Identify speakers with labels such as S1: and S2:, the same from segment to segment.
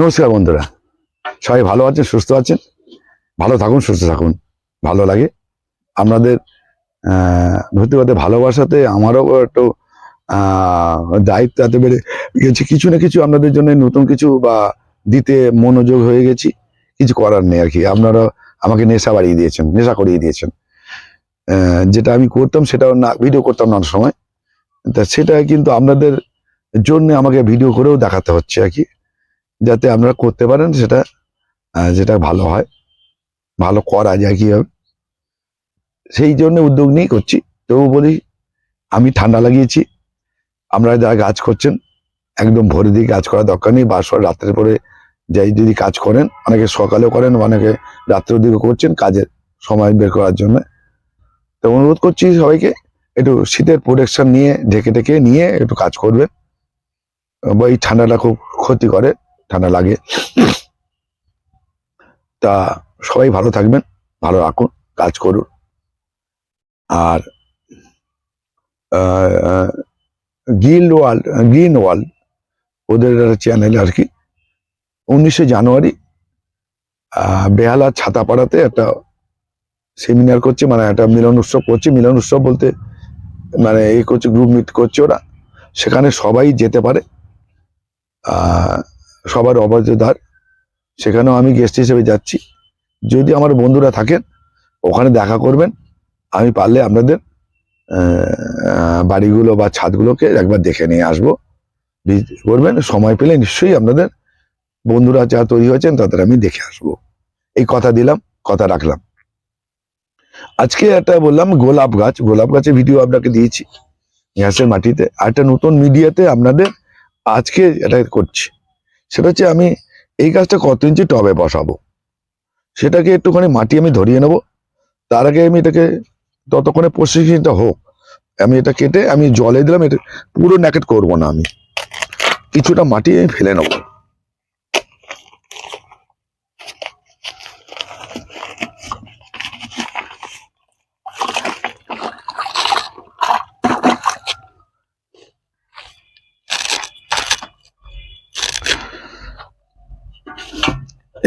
S1: নমস্কার বন্ধুরা। সবাই ভালো আছেন, সুস্থ আছেন? ভালো থাকুন, সুস্থ থাকুন। ভালো লাগে। আপনাদের সত্যি ভালোবাসাতে আমারও একটু দায়িত্ব এত বেড়ে গেছে। কিছু না কিছু আপনাদের জন্য নতুন কিছু বা দিতে মনোযোগ হয়ে গেছি। কিছু করার নেই আর কি। আপনারা আমাকে নেশা বাড়িয়ে দিয়েছেন, নেশা করিয়ে দিয়েছেন। যেটা আমি করতাম সেটাও না, ভিডিও করতাম না সময়। তা সেটা কিন্তু আপনাদের জন্য আমাকে ভিডিও করেও দেখাতে হচ্ছে আর কি। যাতে আপনারা করতে পারেন সেটা যেটা ভালো হয়, ভালো করা যায় কীভাবে। সেই জন্য উদ্যোগ নিয়েই করছি। তবু বলি, আমি ঠান্ডা লাগিয়েছি। আপনারা যারা কাজ করছেন, একদম ভোরের দিকে কাজ করার দরকার নেই, বা রাত্রের পরে যাই যদি কাজ করেন, অনেকে সকালেও করেন, অনেকে রাত্রের দিকে করছেন কাজের সময় বের করার জন্য। তো অনুরোধ করছি সবাইকে, একটু শীতের প্রোটেকশন নিয়ে, ঢেকে ঢেকে নিয়ে একটু কাজ করবেন। বা এই ঠান্ডাটা খুব ক্ষতি করে। ঠান্ডা লাগে। তা সবাই ভালো থাকবেন, ভালো রাখুন, কাজ করুন। আর গ্রিন ওয়ার্ল্ড গ্রিন ওয়ার্ল্ড ওদের চ্যানেল আর কি। উনিশে জানুয়ারি বেহালা ছাতাপাড়াতে একটা সেমিনার করছে মানে একটা মিলন উৎসব করছে। মিলন উৎসব বলতে মানে এই করছে, গ্রুপ মিট করছে ওরা। সেখানে সবাই যেতে পারে। সবার অবাধ্যতার সেখানেও আমি গেস্ট হিসেবে যাচ্ছি। যদি আমার বন্ধুরা থাকেন, ওখানে দেখা করবেন। আমি পারলে আপনাদের বাড়িগুলো বা ছাদগুলোকে একবার দেখে নিয়ে আসব। ভিজিট করবেন, সময় পেলে নিশ্চয়ই আপনাদের বন্ধুরা যা তৈরি হয়েছেন তাদের আমি দেখে আসব। এই কথা দিলাম, কথা রাখলাম। আজকে একটা বললাম গোলাপ গাছ, গোলাপ গাছের ভিডিও আপনাকে দিয়েছি। গ্যাসের মাটিতে। আর একটা নতুন মিডিয়াতে আপনাদের আজকে এটা করছি। সেটা হচ্ছে আমি এই গাছটা কত ইঞ্চি টবে বসাবো? সেটাকে একটুখানি মাটি আমি ধরিয়ে নেব। তার আগে আমি এটাকে ততক্ষণে প্রশিক্ষণটা হোক, আমি এটা কেটে আমি জলে দিলাম, এটা পুরো ন্যাকেট করব না আমি। কিছুটা মাটি আমি ফেলে নেব।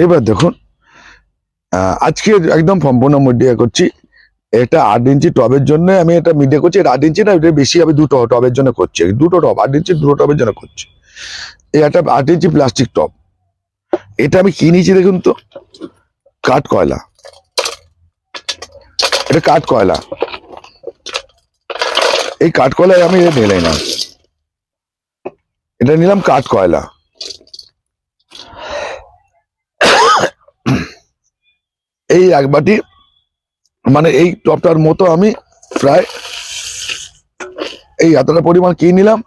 S1: এবার দেখুন আজকে একদম সম্পূর্ণ মিডিয়া করছি। এটা আট ইঞ্চি টবের জন্য আমি এটা মিডিয়া করছি। এটা আট ইঞ্চি না, এটা বেশি আমি দুটো টবের জন্য করছি। দুটো টব, আট ইঞ্চি দুটো টবের জন্য করছি। একটা আট ইঞ্চি প্লাস্টিক টব। এটা আমি কিনেছি দেখুন তো? কাঠ কয়লা। এটা কাঠ কয়লা। এই কাঠ কয়লায় আমি এটা নিলাই না এটা নিলাম কাঠ কয়লা। এই এক বাটি মানে এই টপটার মতো আমি প্রায় এই এতটা পরিমাণ কি নিলাম?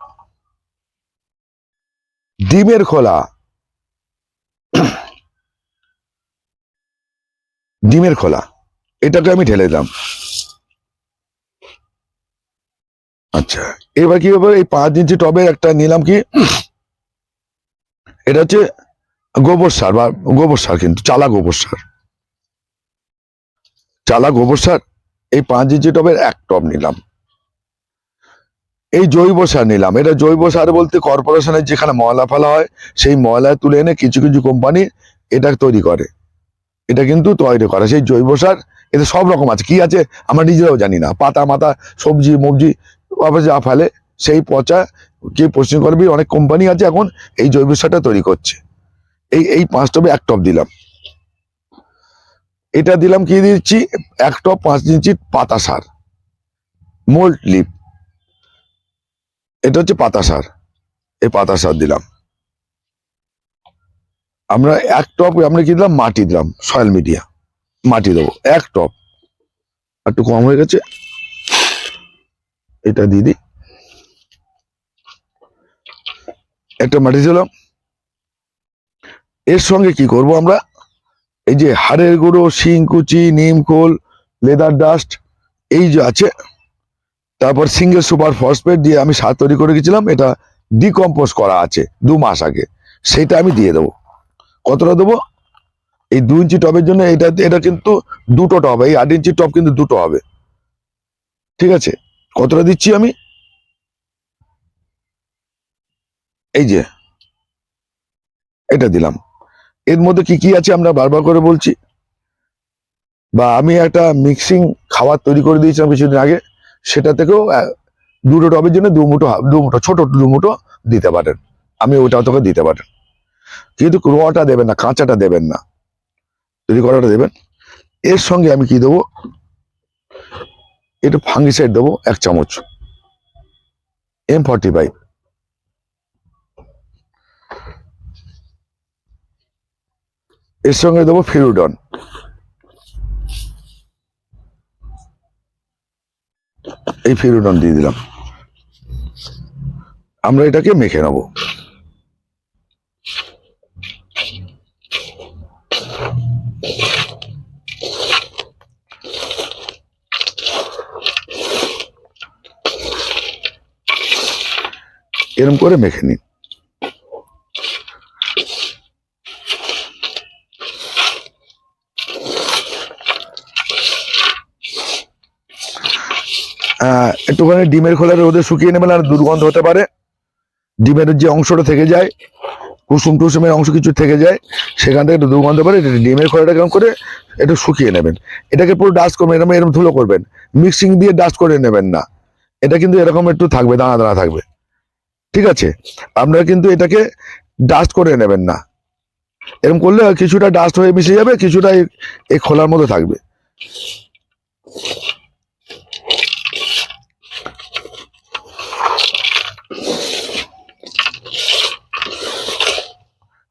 S1: ডিমের খোলা। ডিমের খোলা। এটাকে আমি ঢেলে দিলাম। আচ্ছা এবার কি হবে? এই পাঁচ ইঞ্চি টবে একটা নিলাম কি? এটা হচ্ছে গোবর সার বা গোবর সার কিন্তু, চালা গোবর সার। চালা গোবর সার, এই পাঁচ ইঞ্চি টবের এক টব নিলাম। এই জৈব সার নিলাম। এটা জৈব সার বলতে কর্পোরেশনের যেখানে ময়লা ফেলা হয়, সেই ময়লা তুলে এনে কিছু কিছু কোম্পানি এটা তৈরি করে। এটা কিন্তু তৈরি করে। সেই জৈব সার, এতে সব রকম আছে। কি আছে আমরা নিজেরাও জানি না। পাতা মাতা সবজি, মবজি যা ফেলে, সেই পচা, কি পশ্চিম করবি, অনেক কোম্পানি আছে এখন এই জৈব সারটা তৈরি করছে। এই এই পাঁচ টবে এক টব দিলাম। এটা দিলাম কি দিচ্ছি? এক টপ পাঁচ ইঞ্চি পাতা সার। মোল্ড লিপ এটা হচ্ছে পাতা সার। এই পাতা সার দিলাম। আমরা এক টপ আমরা কি দিলাম? মাটি দিলাম। সয়েল মিডিয়া মাটি দেবো। এক টপ। একটু কম হয়ে গেছে। এটা দিয়ে দিই। একটা মাটি দিলাম। এর সঙ্গে কি করব আমরা? এই যে হাড়ের গুঁড়ো শিংকুচি নিমখোল লেদার ডাস্ট, এই যে আছে। তারপর সিঙ্গেল সুপার ফসফেট দিয়ে আমি সার তৈরি করে গেছিলাম এটা ডিকম্পোজ করা আছে দু মাস আগে। সেটা আমি দিয়ে দেবো। কতটা দেবো? এই দু ইঞ্চি টবের জন্য এটা এটা কিন্তু দুটো টব, এই আট ইঞ্চি টব কিন্তু দুটো হবে। ঠিক আছে? কতটা দিচ্ছি আমি? এই যে, এটা দিলাম। এর মধ্যে কি কি আছে আমরা বারবার করে বলছি? বা আমি একটা মিক্সিং খাবার তৈরি করে দিয়েছিলাম কিছুদিন আগে, সেটা থেকেও দুটো টবের জন্য দু মুঠো দু মুঠো, ছোট দু মুঠো দিতে পারেন। আমি ওটাও তোকে দিতে পারেন। কিন্তু রটা দেবেন না, কাঁচাটা দেবেন না। তৈরি করাটা দেবেন। এর সঙ্গে আমি কি দেবো? একটু ফাঙ্গিসাইড দেবো, এক চামচ। এম ফর্টি ফাইভ এর সঙ্গে দেবো ফিরুডন। এই ফিরুডন দিয়ে দিলাম। আমরা এটাকে মেখে নেব। এরম করে মেখে নিন। একটুখানি ডিমের খোলা রোদে শুকিয়ে নেবেন আর দুর্গন্ধ হতে পারে। ডিমের যে অংশটা থেকে যায়, কুসুম টুসুমের অংশ কিছু থেকে যায়, সেখান থেকে একটু দুর্গন্ধ পারে ডিমের খোলাটা কেমন করে একটু শুকিয়ে নেবেন। এটাকে পুরো ডাস্ট করবেন এরকম এরকম ধুলো করবেন। মিক্সিং দিয়ে ডাস্ট করে নেবেন না। এটা কিন্তু এরকম একটু থাকবে, দানা দানা থাকবে। ঠিক আছে? আপনারা কিন্তু এটাকে ডাস্ট করে নেবেন না। এরকম করলে কিছুটা ডাস্ট হয়ে মিশে যাবে, কিছুটা এই- খোলার মধ্যে থাকবে।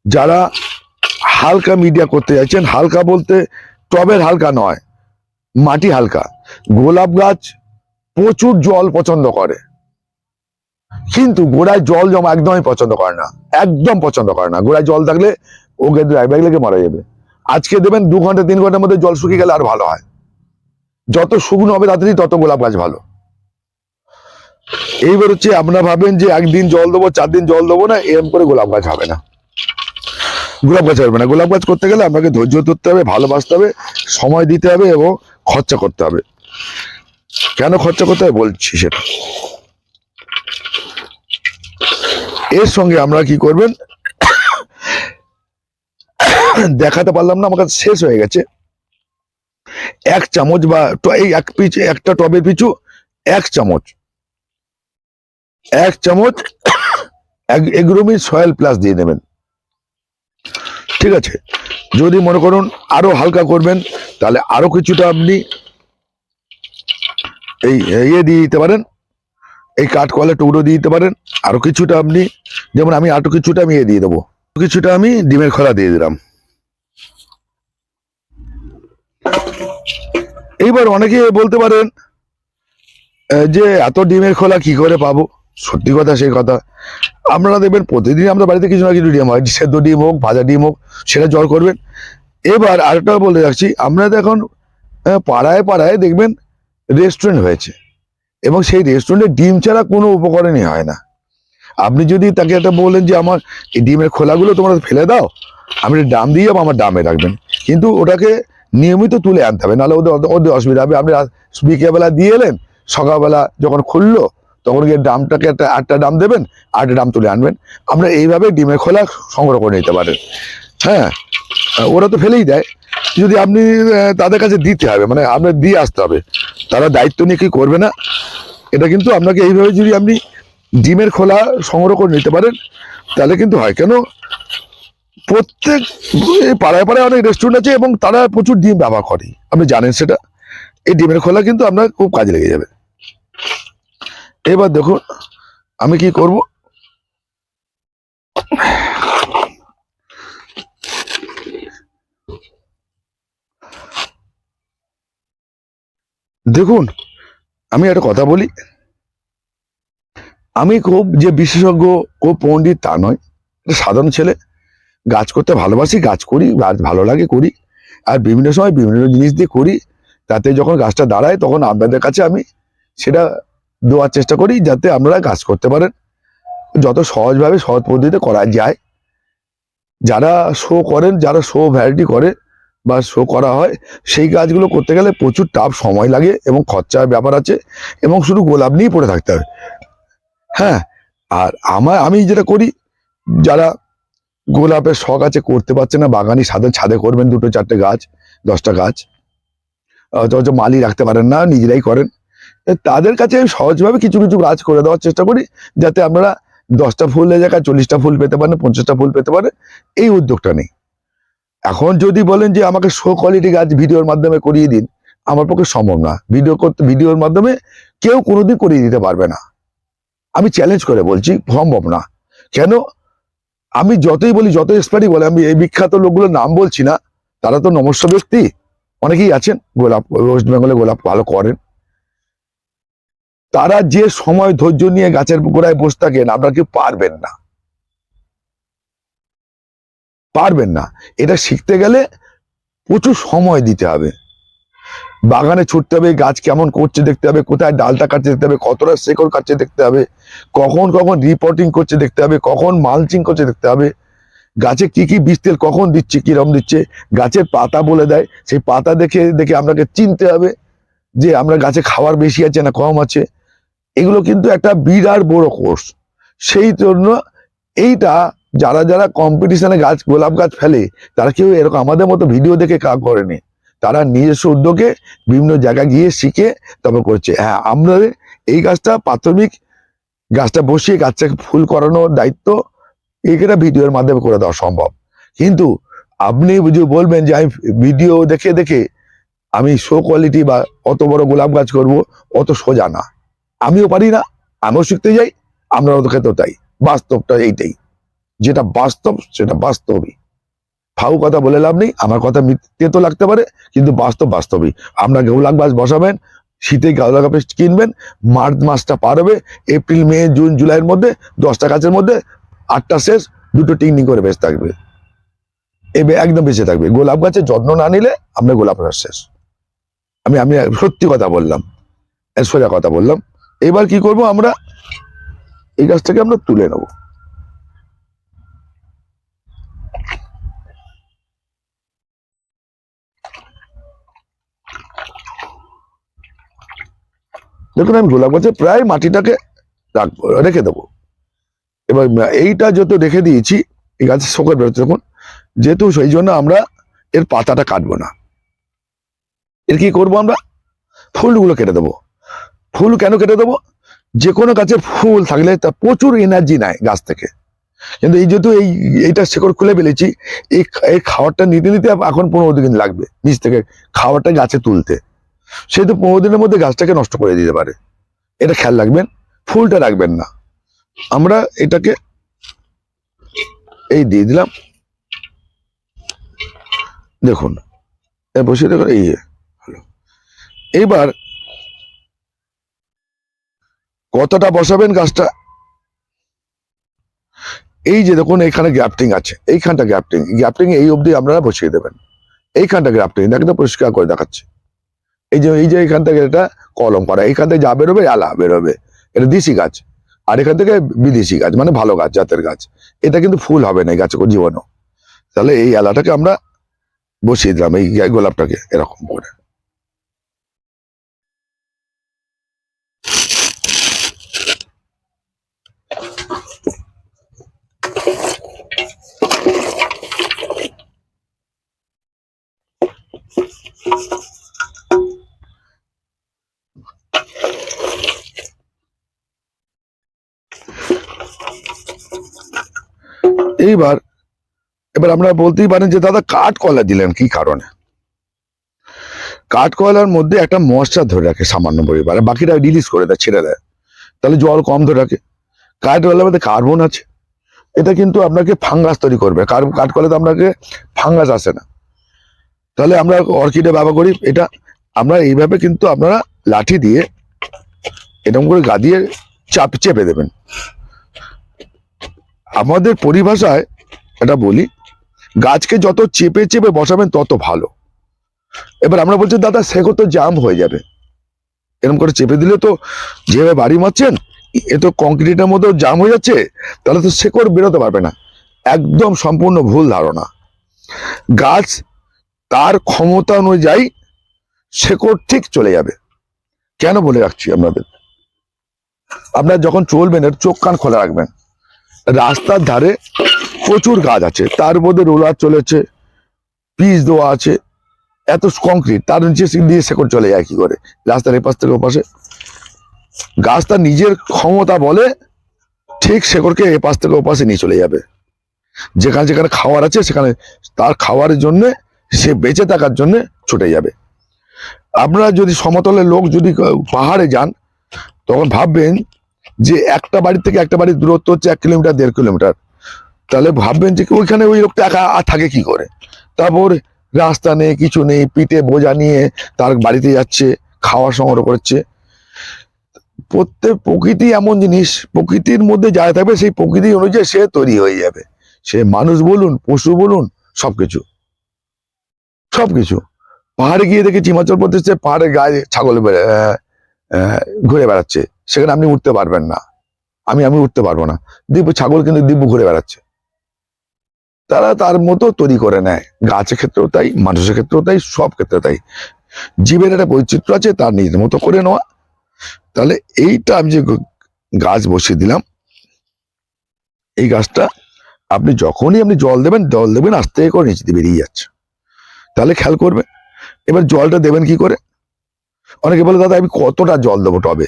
S1: যারা হালকা মিডিয়া করতে যাচ্ছেন, হালকা বলতে টবের হালকা নয়, মাটি হালকা। গোলাপ গাছ প্রচুর জল পছন্দ করে, কিন্তু গোড়ায় জল জমা একদমই পছন্দ করে না, একদম পছন্দ করে না। গোড়ায় জল থাকলে ওকে ড্রাইভার লেগে মারা যাবে। আজকে দেবেন দু ঘণ্টা, তিন ঘণ্টার মধ্যে জল শুকিয়ে গেলে আর ভালো হয়। যত শুকনো হবে তাড়াতাড়ি তত গোলাপ গাছ ভালো। এইবার হচ্ছে আপনারা ভাবেন যে একদিন জল দেবো চার দিন জল দেবো না, এরম করে গোলাপ গাছ হবে না। গোলাপ গাছ হবে না। গোলাপ গাছ করতে গেলে আপনাকে ধৈর্য ধরতে হবে, ভালোবাসতে হবে, সময় দিতে হবে এবং খরচা করতে হবে। কেন খরচা করতে হবে বলছি সেটা। এর সঙ্গে আমরা কি করবেন? দেখাতে পারলাম না, আমার কাছে শেষ হয়ে গেছে। এক চামচ বা এই এক পিচ, একটা টবের পিছু এক চামচ। এক চামচ এগ্রোমি সয়েল প্লাস দিয়ে নেবেন ঠিক আছে। যদি মনে করুন আরও হালকা করবেন, তাহলে আরও কিছুটা আপনি এই ইয়ে দিয়ে দিতে পারেন। এই কাঠকলের টুকরো দিয়ে দিতে পারেন। আরও কিছুটা আপনি, যেমন আমি আরও কিছুটা আমি ইয়ে দিয়ে দেবো। কিছুটা আমি ডিমের খোলা দিয়ে দিলাম। এইবার অনেকে বলতে পারেন যে এত ডিমের খোলা কি করে পাবো? সত্যি কথা সেই কথা। আপনারা দেখবেন প্রতিদিন আমরা বাড়িতে কিছু না কিছু ডিম হয়, সেদ্ধ ডিম হোক, ভাজা ডিম হোক, সেটা জল করবেন। এবার আরেকটা বলে রাখছি আপনারা এখন পাড়ায় পাড়ায় দেখবেন রেস্টুরেন্ট হয়েছে। এবং সেই রেস্টুরেন্টে ডিম ছাড়া কোনো উপকরণই হয় না। আপনি যদি তাকে একটা বলেন যে, আমার এই ডিমের খোলাগুলো তোমরা ফেলে দাও, আমি ডাম দিয়ে যাব, আমার ডামে রাখবেন। কিন্তু ওটাকে নিয়মিত তুলে আনতে হবে, নাহলে ওদের ওদের- অসুবিধা হবে। আপনি বিকেলবেলা দিয়ে এলেন, সকালবেলা যখন খুললো তখন গিয়ে ডামটাকে একটা আটটা ডাম দেবেন, আটটা ডাম তুলে আনবেন। আমরা এইভাবে ডিমের খোলা সংগ্রহ করে নিতে পারেন। হ্যাঁ ওরা তো ফেলেই দেয়। যদি আপনি তাদের কাছে দিতে হবে মানে আপনার দিয়ে আসতে হবে। তারা দায়িত্ব নিয়ে কি করবে না? এটা কিন্তু আপনাকে এইভাবে যদি আপনি ডিমের খোলা সংগ্রহ করে নিতে পারেন, তাহলে কিন্তু হয়। কেন? প্রত্যেক পাড়ায় পাড়ায় অনেক রেস্টুরেন্ট আছে এবং তারা প্রচুর ডিম ব্যবহার করে। আপনি জানেন সেটা। এই ডিমের খোলা কিন্তু আপনার খুব কাজে লেগে যাবে। এবার দেখুন, আমি কি করব? দেখুন, আমি একটা কথা বলি। আমি খুব যে বিশেষজ্ঞ, খুব পণ্ডিত তা নয়। সাধারণ ছেলে। গাছ করতে ভালোবাসি, গাছ করি, গাছ ভালো লাগে, করি। আর বিভিন্ন সময় বিভিন্ন জিনিস দিয়ে করি। তাতে যখন গাছটা দাঁড়ায়, তখন আপনাদের কাছে আমি সেটা দেওয়ার চেষ্টা করি যাতে আপনারা গাছ করতে পারেন। যত সহজভাবে, সহজ পদ্ধতিতে করা যায়। যারা শো করেন, যারা শো ভ্যারাইটি করে বা শো করা হয়, সেই কাজগুলো করতে গেলে প্রচুর টাফ সময় লাগে এবং খরচার ব্যাপার আছে এবং শুধু গোলাপ নিয়েই পড়ে থাকতে হবে হ্যাঁ আর আমার আমি যেটা করি, যারা গোলাপের শখ আছে, করতে পারছে না, বাগানি ছাদে ছাদে করবেন দুটো, চারটে গাছ, দশটা গাছ। মালি রাখতে পারেন না, নিজেরাই করেন। তাদের কাছে আমি সহজভাবে কিছু কিছু গাছ করে দেওয়ার চেষ্টা করি, যাতে আমরা দশটা ফুলের জায়গায় চল্লিশটা ফুল পেতে পারেন, পঞ্চাশটা ফুল পেতে পারেন, এই উদ্যোগটা নেই। এখন যদি বলেন যে আমাকে শো কোয়ালিটি গাছ ভিডিওর মাধ্যমে করিয়ে দিন, আমার পক্ষে সম্ভব না। ভিডিও করতে, ভিডিওর মাধ্যমে কেউ কোনোদিন করিয়ে দিতে পারবে না। আমি চ্যালেঞ্জ করে বলছি, সম্ভব না। কেন? আমি যতই বলি যত এক্সপার্টই বলে, আমি এই বিখ্যাত লোকগুলোর নাম বলছি না, তারা তো নমস্য ব্যক্তি, অনেকেই আছেন, গোলাপ ওয়েস্ট বেঙ্গলে গোলাপ ভালো করেন। তারা যে সময় ধৈর্য নিয়ে গাছের গোড়ায় বসে থাকেন, আপনারা কেউ পারবেন না। পারবেন না। এটা শিখতে গেলে প্রচুর সময় দিতে হবে। বাগানে ছুটতে হবে, গাছ কেমন করছে দেখতে হবে, কোথায় ডালটা কাটছে দেখতে হবে, কতটা শেকড় কাটছে দেখতে হবে, কখন কখন রিপোর্টিং করছে দেখতে হবে, কখন মালচিং করছে দেখতে হবে, গাছে কি কি বীজ তেল কখন দিচ্ছে কিরম দিচ্ছে, গাছের পাতা বলে দেয়, সেই পাতা দেখে দেখে আপনাকে চিনতে হবে যে আমরা গাছে খাবার বেশি আছে না কম আছে। এগুলো কিন্তু একটা বিরাট বড় কোর্স সেই জন্য এইটা যারা যারা কম্পিটিশনে গাছ, গোলাপ গাছ ফেলে, তারা কেউ এরকম আমাদের মতো ভিডিও দেখে কাজ করেনি। তারা নিজস্ব উদ্যোগে বিভিন্ন জায়গায় গিয়ে শিখে তবে করছে। হ্যাঁ আমাদের এই গাছটা প্রাথমিক গাছটা বসিয়ে গাছটাকে ফুল করানোর দায়িত্ব এইটা ভিডিওর মাধ্যমে করে দেওয়া সম্ভব। কিন্তু আপনি যদি বলবেন যে, আমি ভিডিও দেখে দেখে আমি শো কোয়ালিটি বা অত বড় গোলাপ গাছ করব, অত সোজা না। আমিও পারি না, আমিও শিখতে যাই আমরা ওদের ক্ষেত্রেও তাই বাস্তবটা এইটাই। যেটা বাস্তব, সেটা বাস্তবই। ফাউ কথা বলে লাভ নেই, আমার কথা মিথ্যে তো লাগতে পারে, কিন্তু বাস্তব বাস্তবই। আপনার গোলাপ গাছ বসাবেন, শীতে গোলাপ গাছ কিনবেন, মার্চ মাসটা পার হবে, এপ্রিল, মে, জুন, জুলাইয়ের মধ্যে, দশটা গাছের মধ্যে, আটটা শেষ, দুটো টিকনি করে বেঁচে থাকবে। এবে একদম বেঁচে থাকবে। গোলাপ গাছের যত্ন না নিলে আপনার গোলাপ গাছ শেষ। আমি আমি সত্যি কথা বললাম সোজা কথা বললাম এবার কি করব আমরা? এই গাছটাকে আমরা তুলে নেব। দেখুন, আমি গোলাপ গাছে প্রায় মাটিটাকে রাখব, রেখে দেবো। এবার এইটা যত রেখে দিয়েছি, এই গাছের শোকর বেরোচ্ছে। দেখুন, যেহেতু সেই জন্য আমরা এর পাতাটা কাটবো না। এর কি করব আমরা? ফুলগুলো কেটে দেবো। ফুল কেন কেটে দেবো? যে কোনো গাছে ফুল থাকলে তা প্রচুর এনার্জি নেয় গাছ থেকে। কিন্তু এই যেহেতু এই, এইটা শেকড় খুলে ফেলেছি, এই এই খাবারটা নিতে নিতে এখন পনেরো দিন লাগবে নিচ থেকে খাবারটা গাছে তুলতে। সেহেতু পনেরো দিনের মধ্যে গাছটাকে নষ্ট করে দিতে পারে। এটা খেয়াল রাখবেন, ফুলটা রাখবেন না। আমরা এটাকে এই দিয়ে দিলাম। দেখুন বসে দেখুন এই হলো। এইবার কতটা বসাবেন গাছটা? এই যে দেখুন, এইখানে গ্যাপটিং আছে। এইখানটা গ্যাপটিং গ্যাপটিং এই অবধি আপনারা বসিয়ে দেবেন। এইখানটা গ্যাপটিং দেখতে পরিষ্কার করে দেখাচ্ছে। এই যে এই যে এখান থেকে এটা কলম করা, এইখান থেকে যা বেরোবে, আলা বেরোবে। এটা দেশি গাছ, আর এখান থেকে বিদেশি গাছ মানে ভালো গাছ, জাতের গাছ। এটা কিন্তু ফুল হবে না এই গাছে জীবনও তাহলে এই এলাটাকে আমরা বসিয়ে দিলাম, এই গোলাপটাকে এরকম করে। এইবার, এবার আমরা বলতেই পারেন যে দাদা কাঠ কয়লা দিলেন কি কারণে? কাঠ কয়লার মধ্যে একটা মশা ধরে রাখে সামান্য পরিমাণে, বাকিটা রিলিজ করে দেয়, ছেড়ে দেয়। তাহলে জল কম ধরে রাখে। কাঠ কয়লার মধ্যে কার্বন আছে। এটা কিন্তু আপনাকে ফাঙ্গাস তৈরি করবে। কার- কাঠ কয়লাতে আপনাকে ফাঙ্গাস আসে না। তাহলে আমরা অর্কিডে ব্যবহার করি। এটা আমরা এইভাবে কিন্তু আপনারা লাঠি দিয়ে এরকম করে গা দিয়ে চাপ, চেপে দেবেন। আমাদের পরিভাষায় এটা বলি, গাছকে যত চেপে চেপে বসাবেন তত ভালো। এবার আমরা বলছি, দাদা সেগো তো জাম হয়ে যাবে। এরকম করে চেপে দিলে তো যেভাবে বাড়ি মারছেন, এ তো কংক্রিটের মধ্যেও জাম হয়ে যাচ্ছে, তাহলে তো শেকড় বেরোতে পারবে না। একদম সম্পূর্ণ ভুল ধারণা। গাছ তার ক্ষমতা অনুযায়ী শেকড় ঠিক চলে যাবে। কেন বলে রাখছি আপনাদের? আপনারা যখন চলবেন, এর চোখ কান খোলা রাখবেন। রাস্তার ধারে প্রচুর গাছ আছে। তার মধ্যে রোলার চলেছে, পিচ দেওয়া আছে, এত কংক্রিট তার নিচে দিয়ে শেকড় চলে যায় কি করে? রাস্তার এপাশ থেকে ওপাশে। গাছ তার নিজের ক্ষমতা বলে ঠিক শেকড়কে এপাশ থেকে ওপাশে নিয়ে চলে যাবে। যেখানে যেখানে খাওয়ার আছে, সেখানে তার খাওয়ারের জন্য, সে বেঁচে থাকার জন্য ছুটে যাবে। আপনারা যদি সমতলের লোক যদি পাহাড়ে যান, তখন ভাববেন যে একটা বাড়ি থেকে একটা বাড়ির দূরত্ব হচ্ছে এক কিলোমিটার, দেড় কিলোমিটার। তাহলে ভাববেন যে ওইখানে ওই লোকটা একা থাকে কি করে? তারপর রাস্তা নেই, কিছু নেই, পিঠে বোঝা নিয়ে তার বাড়িতে যাচ্ছে, খাওয়া সংগ্রহ করছে। প্রত্যেক প্রকৃতি এমন জিনিস, প্রকৃতির মধ্যে যা থাকবে সেই প্রকৃতি অনুযায়ী সে তৈরি হয়ে যাবে। সে মানুষ বলুন, পশু বলুন, সবকিছু। সবকিছু। পাহাড়ে গিয়ে দেখেছি, হিমাচল প্রদেশে পাহাড়ে গায়ে ছাগল ঘুরে বেড়াচ্ছে। সেখানে আপনি উঠতে পারবেন না। আমি আমি উঠতে পারব না। দিব্য ছাগল কিন্তু দিব্য ঘুরে বেড়াচ্ছে। তারা তার মতো তৈরি করে নেয়। গাছের ক্ষেত্রেও তাই, মানুষের ক্ষেত্রেও তাই, সব ক্ষেত্রে তাই। জীবের একটা বৈচিত্র্য আছে, তার নিজের মতো করে নেওয়া। তাহলে এইটা আমি যে গাছ বসিয়ে দিলাম, এই গাছটা আপনি যখনই আপনি জল দেবেন জল দেবেন আস্তে করে নিচে দিয়ে বেরিয়ে যাচ্ছে। তাহলে খেয়াল করবেন এবার জলটা দেবেন কি করে? অনেকে বলে, দাদা, আমি কতটা জল দেবো টবে?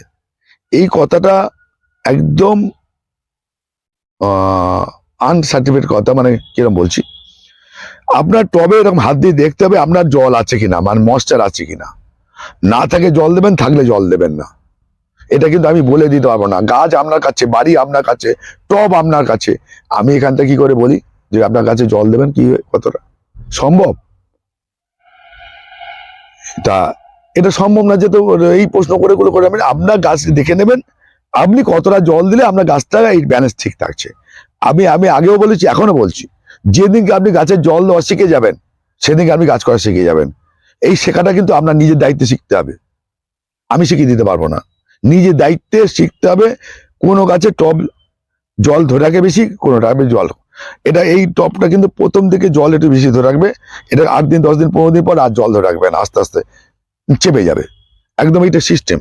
S1: এই কথাটা একদম আনসার্টিফিকেট কথা মানে কিরম বলছি? আপনার টবে এরকম হাত দিয়ে দেখতে হবে আপনার জল আছে কিনা মানে ময়েশ্চার আছে কিনা। না থাকে জল দেবেন, থাকলে জল দেবেন না। এটা কিন্তু আমি বলে দিতে পারব না। গাছ আপনার কাছে, বাড়ি আপনার কাছে, টব আপনার কাছে। আমি এখান থেকে কি করে বলি? যে আপনার কাছে জল দেবেন, কি কতটা? সম্ভব? তা এটা সম্ভব না যে তো এই প্রশ্ন করে করে করে আপনার গাছ দেখে নেবেন। আপনি কতটা জল দিলে আপনার গাছটা এই ব্যালেন্স ঠিক থাকছে। আমি আমি আগেও বলেছি এখনও বলছি। যেদিনকে আপনি গাছের জল দেওয়া শিখে যাবেন, সেদিনকে আপনি গাছ করা শিখে যাবেন। এই শেখাটা কিন্তু আপনার নিজের দায়িত্বে শিখতে হবে। আমি শিখিয়ে দিতে পারব না। নিজের দায়িত্বে শিখতে হবে কোনো গাছে টব জল ধরে রাখে বেশি, কোনো টাবে জল। এটা এই টপটা কিন্তু প্রথম থেকে জল একটু বেশি ধরে রাখবে। এটা আট দিন, দশ দিন, পনেরো দিন পর আর জল ধরে রাখবে না, আস্তে আস্তে। চেপে যাবে। একদম এটা সিস্টেম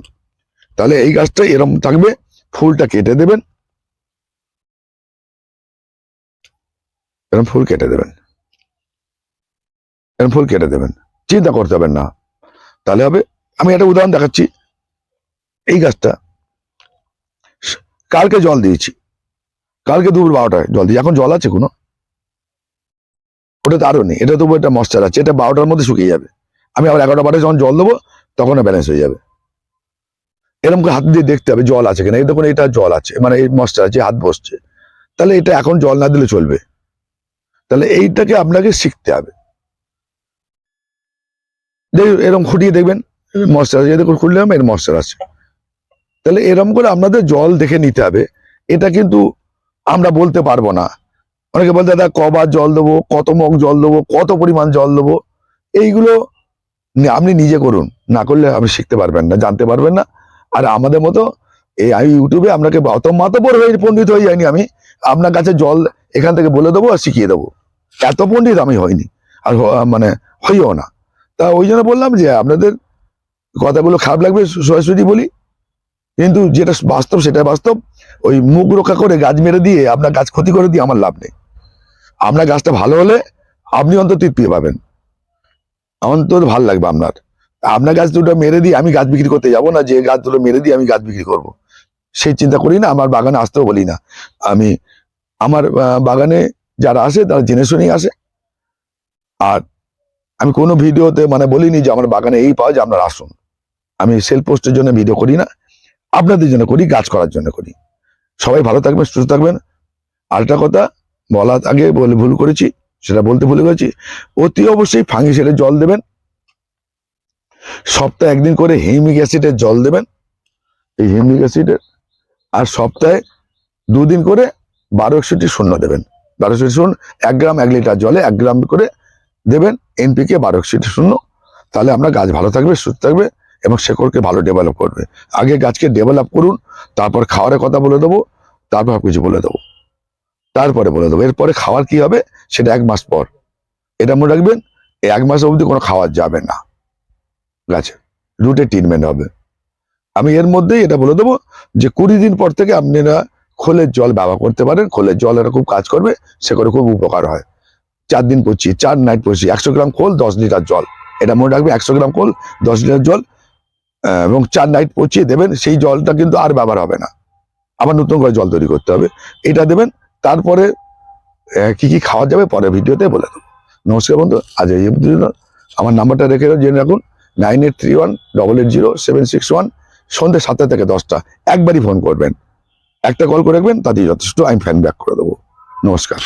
S1: তাহলে এই গাছটা এরকম থাকবে, ফুলটা কেটে দেবেন। এরকম ফুল কেটে দেবেন। এরকম ফুল কেটে দেবেন। চিন্তা করতে হবেন না। তাহলে হবে, আমি একটা উদাহরণ দেখাচ্ছি। এই গাছটা, কালকে জল দিয়েছি। কালকে দুপুর বারোটায় জল দিয়েছি। এখন জল আছে কোনো ওটা তো আরও নেই। এটা তবু একটা মশ্চার আছে। এটা বারোটার মধ্যে শুকিয়ে যাবে। আমি আবার এগারোটা বারে যখন জল দেবো, তখন ব্যালেন্স হয়ে যাবে। এরকম করে হাত দিয়ে দেখতে হবে জল আছে কিনা। এই দেখুন, এটা জল আছে মানে এই মশটা আছে, হাত বসছে। তাহলে এটা এখন জল না দিলে চলবে। তাহলে এইটাকে আপনাকে শিখতে হবে। এরকম খুঁটিয়ে দেখবেন মশার আছে। দেখুন, খুললাম, এর মশার আছে। তাহলে এরকম করে আপনাদের জল দেখে নিতে হবে। এটা কিন্তু আমরা বলতে পারব না। অনেকে বলতে দাদা, কবার জল দেবো, কত মগ জল দেবো, কত পরিমাণ জল দেবো? এইগুলো আপনি নিজে করুন। না করলে আপনি শিখতে পারবেন না, জানতে পারবেন না। আর আমাদের মতো এই আমি ইউটিউবে আপনাকে অত মাতবর হয়ে পণ্ডিত হয়ে যায়নি আমি। আপনার কাছে জল এখান থেকে বলে দেবো আর শিখিয়ে দেবো। এত পণ্ডিত আমি হইনি। আর মানে হইও না। তা ওই জন্য বললাম যে আপনাদের কথাগুলো খারাপ লাগবে সরাসরি বলি। কিন্তু যেটা বাস্তব সেটা বাস্তব। ওই মুখ রক্ষা করে গাছ মেরে দিয়ে আপনার গাছ ক্ষতি করে দিয়ে আমার লাভ নেই। আপনার গাছটা ভালো হলে আপনি অন্তত তৃপ্তি পাবেন। অন্তত ভালো লাগবে আপনার। আপনার গাছ দুটো মেরে দিয়ে আমি গাছ বিক্রি করতে যাব না, যে গাছ দুটো মেরে দিয়ে আমি গাছ বিক্রি করব। সেই চিন্তা করি না, আমার বাগানে আসতেও বলি না। আমি, আমার বাগানে যারা আসে তারা জেনে শুনেই আসে। আর আমি কোনো ভিডিওতে মানে বলিনি যে আমার বাগানে এই পাওয়া যায়, আপনারা আসুন। আমি সেলফ পোস্টের জন্য ভিডিও করি না, আপনাদের জন্য করি গাছ করার জন্য করি। সবাই ভালো থাকবেন, সুস্থ থাকবেন। আরেকটা কথা, বলার আগে বলে ভুল করেছি সেটা বলতে ভুলে গেছি। অতি অবশ্যই ফাঙ্গি ফাঙ্গিসাইডের জল দেবেন। সপ্তাহে একদিন করে হিমিক অ্যাসিডের জল দেবেন। এই হিমিক অ্যাসিডের আর সপ্তাহে দুদিন করে বারো একষট্টি শূন্য দেবেন। বারো একষট্টি শূন্য, এক গ্রাম এক লিটার জলে এক গ্রাম করে দেবেন। এনপিকে বারো একষট্টি শূন্য। তাহলে আমরা গাছ ভালো থাকবে, সুস্থ থাকবে এবং শেকড়কে ভালো ডেভেলপ করবে। আগে গাছকে ডেভেলপ করুন, তারপর খাওয়ারের কথা বলে দেবো, তারপর সব কিছু বলে দেবো। তারপরে বলে দেবো। এরপরে খাওয়ার কি হবে? সেটা এক মাস পর। এটা মনে রাখবেন, এই এক মাস অবধি কোনো খাওয়ার যাবে না। গাছে রুটে ট্রিটমেন্ট হবে। আমি এর মধ্যেই এটা বলে দেবো যে কুড়ি দিন পর থেকে আপনারা খোলের জল ব্যবহার করতে পারেন। খোলের জল এরা খুব কাজ করবে, সে করে খুব উপকার হয়। চার দিন পড়ছি চার নাইট পড়ছি একশো গ্রাম খোল, দশ লিটার জল। এটা মনে রাখবে একশো গ্রাম খোল, দশ লিটার জল এবং চার নাইট পচিয়ে দেবেন, সেই জলটা কিন্তু আর ব্যবহার হবে না। আবার নতুন করে জল তৈরি করতে হবে। এটা দেবেন, তারপরে কি কি খাওয়া যাবে পরে ভিডিওতে বলে দেবো। নমস্কার বন্ধু, আজ এই আমার নাম্বারটা রেখে জেনে রাখুন, nine eight three one, double eight zero, seven six one, সন্ধ্যে সাতটা থেকে দশটা। একবারই ফোন করবেন। একটা কল করে রাখবেন, তাতেই যথেষ্ট। আমি ফ্যান ব্যাক করে দেবো। নমস্কার।